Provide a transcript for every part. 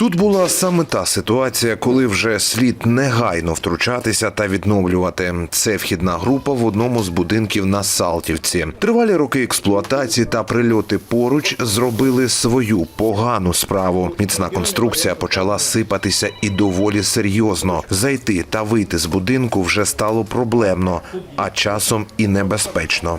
Тут була саме та ситуація, коли вже слід негайно втручатися та відновлювати. Це вхідна група в одному з будинків на Салтівці. Тривалі роки експлуатації та прильоти поруч зробили свою погану справу. Міцна конструкція почала сипатися і доволі серйозно. Зайти та вийти з будинку вже стало проблемно, а часом і небезпечно.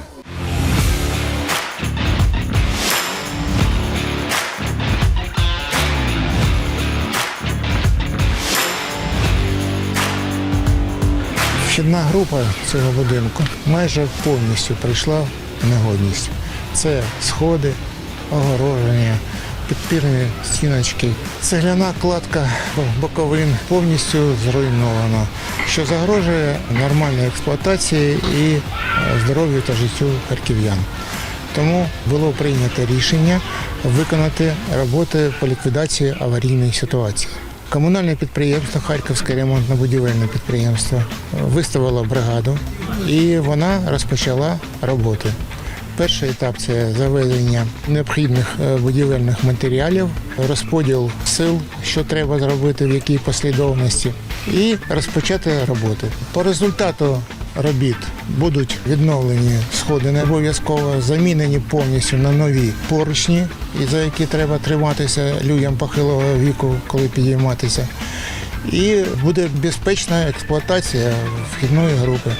Вхідна група цього будинку майже повністю прийшла в негодність. Це сходи, огороження, підпірні стіночки, цегляна кладка боковин повністю зруйнована, що загрожує нормальній експлуатації і е, здоров'ю та життю харків'ян. Тому було прийнято рішення виконати роботи по ліквідації аварійної ситуації. Комунальне підприємство Харківське ремонтно-будівельне підприємство виставило бригаду і вона розпочала роботи. Перший етап це заведення необхідних е, будівельних матеріалів, розподіл сил, що треба зробити, в якій послідовності, і розпочати роботи. По результату робіт будуть відновлені сходи не обов'язково, замінені повністю на нові поручні, за які треба триматися людям похилого віку, коли підійматися. І буде безпечна експлуатація вхідної групи.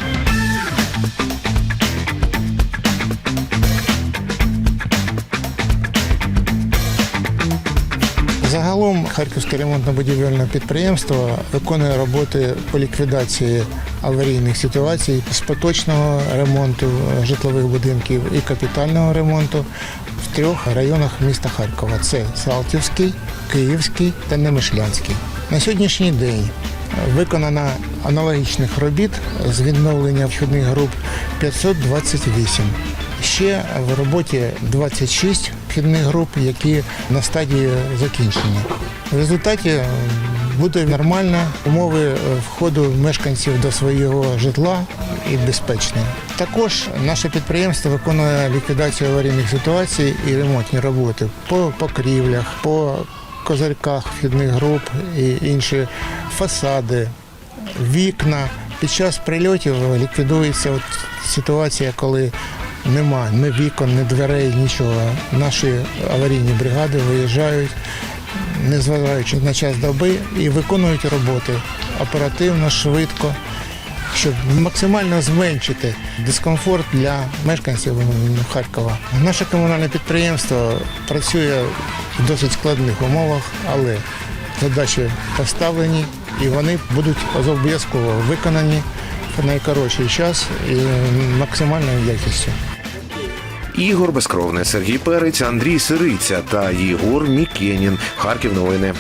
Загалом Харківське ремонтно-будівельне підприємство виконує роботи по ліквідації аварійних ситуацій з поточного ремонту е, житлових будинків і капітального ремонту в трьох районах міста Харкова: це Салтівський, Київський та Немишлянський. На сьогоднішній день виконано аналогічних робіт з відновлення вхідних груп 528. Ще в роботі 26 вхідних груп, які на стадії закінчення. В результаті буде нормальна умови е, входу мешканців до свого житла і безпечні. Також наше підприємство виконує ліквідацію аварійних ситуацій і ремонтні роботи по покрівлях, по козирках вхідних груп і інші фасади, вікна. Під час прильотів ліквідується от ситуація, коли нема ні вікон, ні дверей, нічого. Наші аварійні бригади виїжджають, незважаючи на час доби, і виконують роботи оперативно, швидко, щоб максимально зменшити дискомфорт для мешканців Харкова. Наше комунальне підприємство працює в досить складних умовах, але задачі поставлені і вони будуть обов'язково виконані в найкоротший час і максимальною якістю. Ігор Безкровне, Сергій Перець, Андрій Сириця та Єгор Мікенін. Харків новини.